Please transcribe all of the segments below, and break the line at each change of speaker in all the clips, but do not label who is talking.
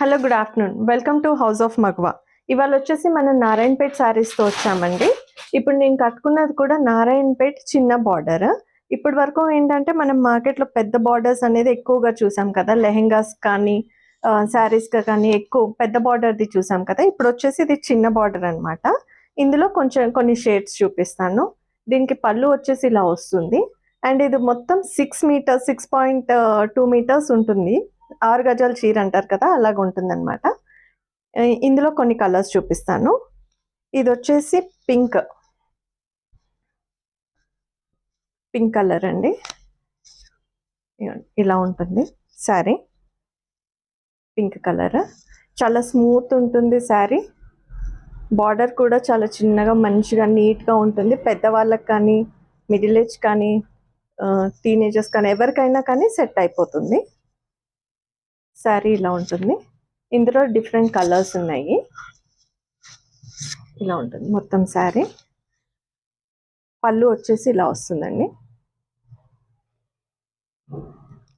Hello good afternoon. Welcome to house of Magwa. ఇవాళ వచ్చేసి మనం నారాయణపేట్ శారీస్తో వచ్చామండి. ఇప్పుడు నేను కట్టుకున్నది కూడా నారాయణపేట్ చిన్న బార్డర్ ఇప్పటి వరకు ఏంటంటే మనం మార్కెట్లో పెద్ద బార్డర్స్ అనేది ఎక్కువగా చూసాం కదా. లెహెంగాస్ కానీ శారీస్గా కానీ ఎక్కువ పెద్ద బార్డర్ది చూసాం కదా. ఇప్పుడు వచ్చేసి ఇది చిన్న బార్డర్ అనమాట ఇందులో కొంచెం కొన్ని షేడ్స్ చూపిస్తాను. దీనికి పళ్ళు వచ్చేసి ఇలా వస్తుంది. అండ్ ఇది మొత్తం six metres six point two metres ఉంటుంది. ఆరు గజాల చీర అంటారు కదా అలాగ ఉంటుంది అనమాట ఇందులో కొన్ని కలర్స్ చూపిస్తాను. ఇది వచ్చేసి పింక్. పింక్ కలర్ అండి. ఇలా ఉంటుంది శారీ. Pink colour. చాలా స్మూత్ ఉంటుంది శారీ. బార్డర్ కూడా చాలా చిన్నగా మంచిగా నీట్గా ఉంటుంది. పెద్దవాళ్ళకి కానీ మిడిల్ ఏజ్ కానీ టీనేజర్స్ కానీ ఎవరికైనా కానీ సెట్ అయిపోతుంది. శారీ ఇలా ఉంటుంది. ఇందులో డిఫరెంట్ కలర్స్ ఉన్నాయి. ఇలా ఉంటుంది. మొత్తం శారీ పళ్ళు వచ్చేసి ఇలా వస్తుందండి.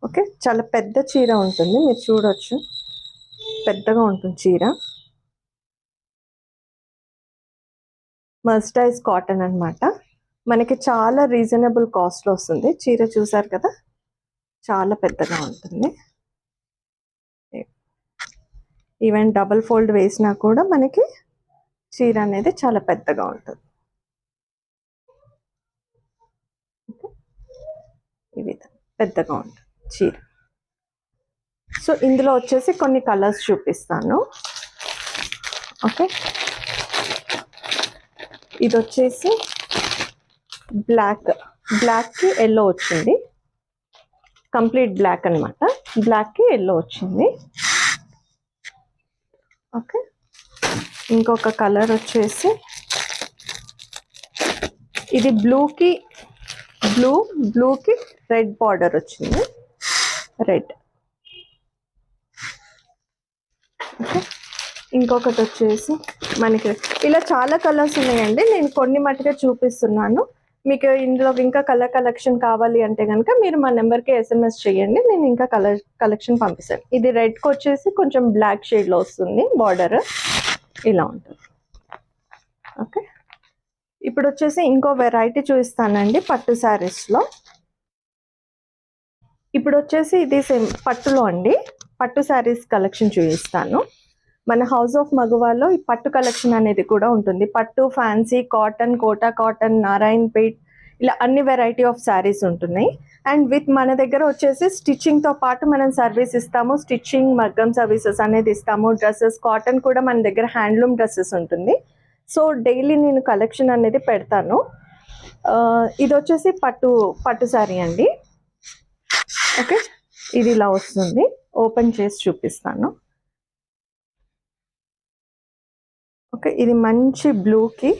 ఓకే చాలా పెద్ద చీర ఉంటుంది. మీరు చూడవచ్చు పెద్దగా ఉంటుంది చీర. మర్స్టైజ్ కాటన్ అనమాట మనకి చాలా రీజనబుల్ కాస్ట్లో వస్తుంది. చీర చూసారు కదా? చాలా పెద్దగా ఉంటుంది. ఈవెన్ డబల్ ఫోల్డ్ వేసినా కూడా మనకి చీర అనేది చాలా పెద్దగా ఉంటుంది. ఈ విధంగా పెద్దగా ఉంటుంది చీర. సో ఇందులో వచ్చేసి కొన్ని కలర్స్ చూపిస్తాను. ఓకే. ఇది వచ్చేసి బ్లాక్ బ్లాక్కి ఎల్లో వచ్చింది. కంప్లీట్ బ్లాక్ అనమాట బ్లాక్కి ఎల్లో వచ్చింది. ఓకే. ఇంకొక కలర్ వచ్చేసి ఇది బ్లూకి బ్లూ బ్లూకి రెడ్ బార్డర్ వచ్చింది. రెడ్. ఓకే. ఇంకొకటి వచ్చేసి మనకి ఇలా చాలా కలర్స్ ఉన్నాయండి. నేను కొన్ని మట్టుగా చూపిస్తున్నాను. మీకు ఇందులో ఇంకా కలర్ కలెక్షన్ కావాలి అంటే కనుక మీరు మా నెంబర్కి ఎస్ఎంఎస్ చేయండి నేను ఇంకా కలర్ కలెక్షన్ పంపిస్తాను. ఇది రెడ్కి వచ్చేసి కొంచెం బ్లాక్ షేడ్లో వస్తుంది బార్డర్ ఇలా ఉంటుంది. ఓకే. ఇప్పుడు వచ్చేసి ఇంకో వెరైటీ చూపిస్తానండి పట్టు శారీస్లో ఇప్పుడు వచ్చేసి ఇది సేమ్ పట్టులో అండి పట్టు శారీస్ కలెక్షన్ చూపిస్తాను. మన హౌస్ ఆఫ్ మగవాలో ఈ పట్టు కలెక్షన్ అనేది కూడా ఉంటుంది. పట్టు fancy cotton Kota cotton Narayanpet ఇలా అన్ని వెరైటీ ఆఫ్ శారీస్ ఉంటున్నాయి. అండ్ విత్ మన దగ్గర వచ్చేసి స్టిచ్చింగ్తో పాటు మనం సర్వీస్ ఇస్తాము. స్టిచ్చింగ్ మగ్గం సర్వీసెస్ అనేది ఇస్తాము. డ్రెస్సెస్ కాటన్ కూడా మన దగ్గర హ్యాండ్లూమ్ డ్రెస్సెస్ ఉంటుంది. సో డైలీ నేను కలెక్షన్ అనేది పెడతాను. ఇది వచ్చేసి పట్టు పట్టు శారీ అండి. ఓకే ఇది ఇలా వస్తుంది. ఓపెన్ చేసి చూపిస్తాను. ఓకే ఇది మంచి బ్లూకి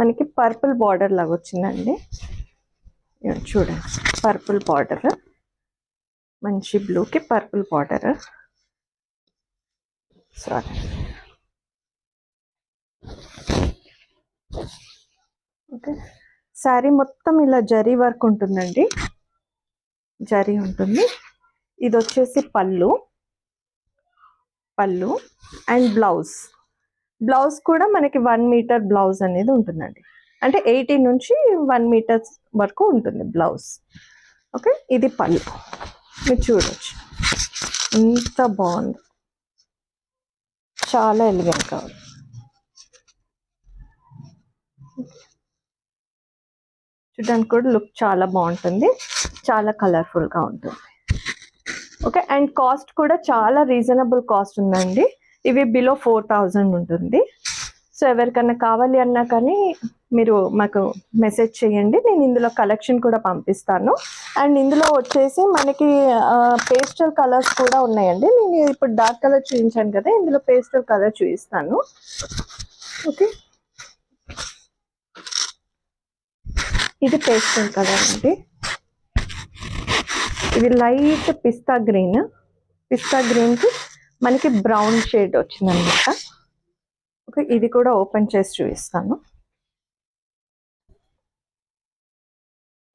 మనకి పర్పుల్ బార్డర్ లాగా వచ్చిందండి. చూడండి పర్పుల్ బార్డర్. మంచి బ్లూకి purple border. Sorry. Okay sari మొత్తం ఇలా జరీ వర్క్ ఉంటుందండి. జరీ ఉంటుంది. ఇది వచ్చేసి పళ్ళు. పళ్ళు అండ్ బ్లౌజ్. బ్లౌజ్ కూడా మనకి వన్ మీటర్ బ్లౌజ్ అనేది ఉంటుందండి. అంటే ఎయిటీన్ నుంచి వన్ మీటర్స్ వరకు ఉంటుంది బ్లౌజ్. ఓకే? ఇది పళ్ళు. మీరు చూడొచ్చు. ఎంత బాగుంది. చాలా ఎలిగెంట్ కావాలి చూడడానికి కూడా లుక్ చాలా బాగుంటుంది. చాలా కలర్ఫుల్గా ఉంటుంది. ఓకే? అండ్ కాస్ట్ కూడా చాలా రీజనబుల్ కాస్ట్ ఉందండి. ఇవి బిలో ఫోర్ థౌజండ్ ఉంటుంది. సో ఎవరికన్నా కావాలి అన్నా కానీ మీరు మాకు మెసేజ్ చేయండి. నేను ఇందులో కలెక్షన్ కూడా పంపిస్తాను. అండ్ ఇందులో వచ్చేసి మనకి పేస్టల్ కలర్స్ కూడా ఉన్నాయండి. నేను ఇప్పుడు డార్క్ కలర్ చూపించాను కదా ఇందులో పేస్టల్ కలర్ చూపిస్తాను. ఓకే ఇది పేస్టల్ కలర్ అండి. ఇది లైట్ పిస్తా గ్రీన్ పిస్తా గ్రీన్కి మనకి బ్రౌన్ షేడ్ వచ్చిందనమాట. ఓకే ఇది కూడా ఓపెన్ చేసి చూపిస్తాను.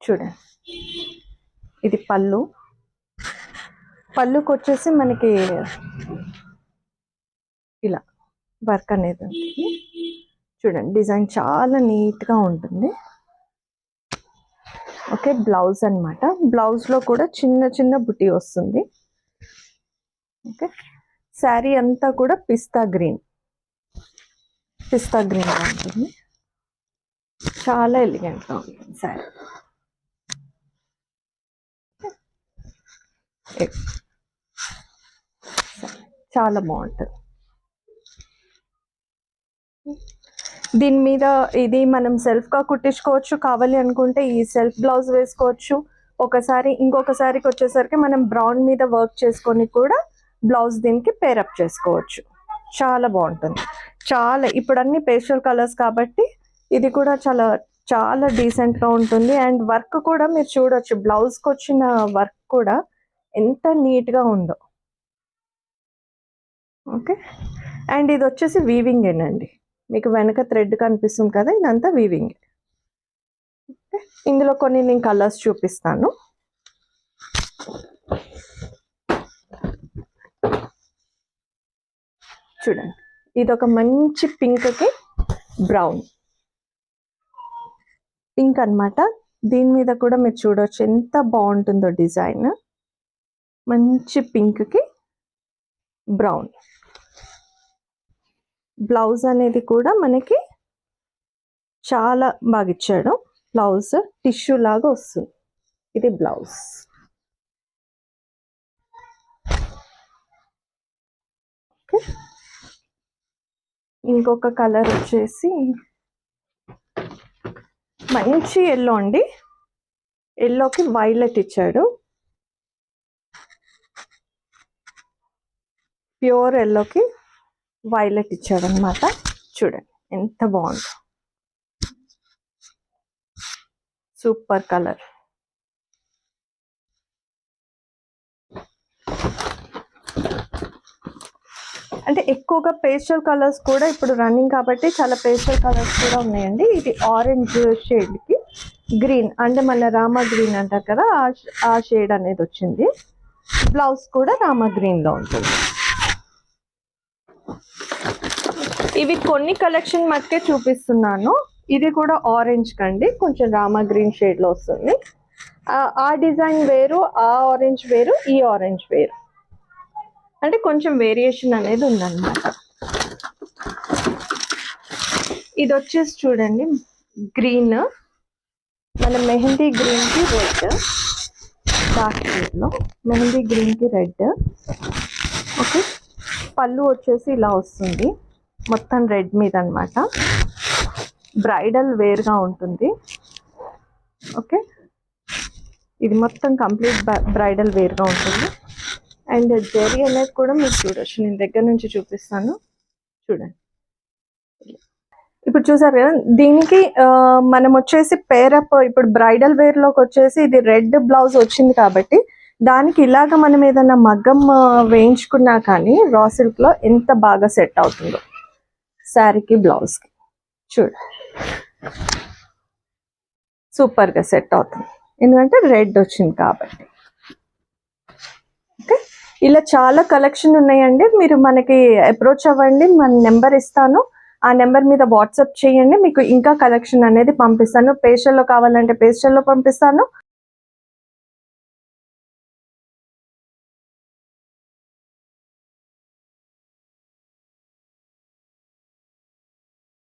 చూడండి. ఇది పళ్ళు. పళ్ళుకి వచ్చేసి మనకి ఇలా వర్క్ అనేది ఉంటుంది చూడండి డిజైన్ చాలా నీట్గా ఉంటుంది. ఓకే బ్లౌజ్ అనమాట బ్లౌజ్లో కూడా చిన్న చిన్న బుట్టి వస్తుంది. ఓకే. శారీ అంతా కూడా పిస్తా గ్రీన్. పిస్తా గ్రీన్ ఉంటుంది. చాలా ఎలిగెంట్గా ఉంటుంది శారీ. చాలా బాగుంటుంది. దీని మీద ఇది మనం సెల్ఫ్గా కుట్టించుకోవచ్చు కావాలి అనుకుంటే ఈ సెల్ఫ్ బ్లౌజ్ వేసుకోవచ్చు. ఒకసారి ఇంకొకసారికి వచ్చేసరికి మనం బ్రౌన్ మీద వర్క్ చేసుకొని కూడా బ్లౌజ్ దీనికి పేరప్ చేసుకోవచ్చు. చాలా బాగుంటుంది. చాలా ఇప్పుడు అన్ని పేస్టల్ కలర్స్ కాబట్టి ఇది కూడా చాలా చాలా డీసెంట్గా ఉంటుంది. అండ్ వర్క్ కూడా మీరు చూడొచ్చు. బ్లౌజ్కి వచ్చిన వర్క్ కూడా ఎంత నీట్గా ఉందో. ఓకే అండ్ ఇది వచ్చేసి వీవింగ్ ఏనండి మీకు వెనక థ్రెడ్ కనిపిస్తుంది కదా ఇదంతా వీవింగ్ ఇందులో కొన్ని నేను కలర్స్ చూపిస్తాను. చూడండి. ఇది ఒక మంచి పింక్కి బ్రౌన్. పింక్ అన్నమాట. దీని మీద కూడా మీరు చూడొచ్చు ఎంత బాగుంటుందో డిజైన్. మంచి పింక్కి బ్రౌన్. బ్లౌజ్ అనేది కూడా మనకి చాలా బాగా ఇచ్చాడు. బ్లౌజ్ టిష్యూ లాగా వస్తుంది. ఇది బ్లౌజ్. ఓకే. ఇంకొక కలర్ వచ్చేసి మంచి ఎల్లో అండి. ఎల్లోకి వైలెట్ ఇచ్చాడు. ప్యూర్ ఎల్లోకి వైలెట్ ఇచ్చాడు అనమాట చూడండి ఎంత బాగుందో. సూపర్ కలర్ అంటే ఎక్కువగా పేస్టల్ కలర్స్ కూడా ఇప్పుడు రన్నింగ్ కాబట్టి చాలా పేస్టల్ కలర్స్ కూడా ఉన్నాయండి. ఇది ఆరెంజ్ షేడ్కి గ్రీన్ అంటే మన రామా గ్రీన్ అంటారు కదా ఆ షేడ్ అనేది వచ్చింది. బ్లౌజ్ కూడా రామా గ్రీన్లో ఉంటుంది. ఇవి కొన్ని కలెక్షన్ మట్టుకే చూపిస్తున్నాను. ఇది కూడా ఆరెంజ్ కండి కొంచెం రామా గ్రీన్ షేడ్లో వస్తుంది. ఆ డిజైన్ వేరు ఆ ఆరెంజ్ వేరు ఈ ఆరెంజ్ వేరు. అంటే కొంచెం వేరియేషన్ అనేది ఉందన్నమాట. ఇది వచ్చేసి చూడండి గ్రీన్ మన మెహందీ గ్రీన్కి రెడ్ డార్క్ షేడ్లో. మెహందీ గ్రీన్కి రెడ్ ఓకే పళ్ళు వచ్చేసి ఇలా వస్తుంది. మొత్తం రెడ్ మీద అనమాట బ్రైడల్ వేర్గా ఉంటుంది. ఓకే ఇది మొత్తం కంప్లీట్ బ్రైడల్ వేర్గా ఉంటుంది. అండ్ జెరీ అనేది కూడా మీరు చూడొచ్చు. నేను దగ్గర నుంచి చూపిస్తాను. చూడండి. ఇప్పుడు చూసారు కదా దీనికి మనం వచ్చేసి పేరప్ ఇప్పుడు బ్రైడల్ వేర్లోకి వచ్చేసి ఇది రెడ్ బ్లౌజ్ వచ్చింది కాబట్టి దానికి ఇలాగ మనం ఏదైనా మగ్గం వేయించుకున్నా కానీ రా సిల్క్లో ఎంత బాగా సెట్ అవుతుందో. శారీకి బ్లౌజ్కి చూడు. సెట్ అవుతుంది. ఎందుకంటే రెడ్ వచ్చింది కాబట్టి. ఓకే ఇలా చాలా కలెక్షన్ ఉన్నాయండి. మీరు మనకి అప్రోచ్ అవ్వండి. మన నెంబర్ ఇస్తాను. ఆ నెంబర్ మీద వాట్సాప్ చేయండి. మీకు ఇంకా కలెక్షన్ అనేది పంపిస్తాను. పేస్టల్లో కావాలంటే పేస్టల్లో పంపిస్తాను.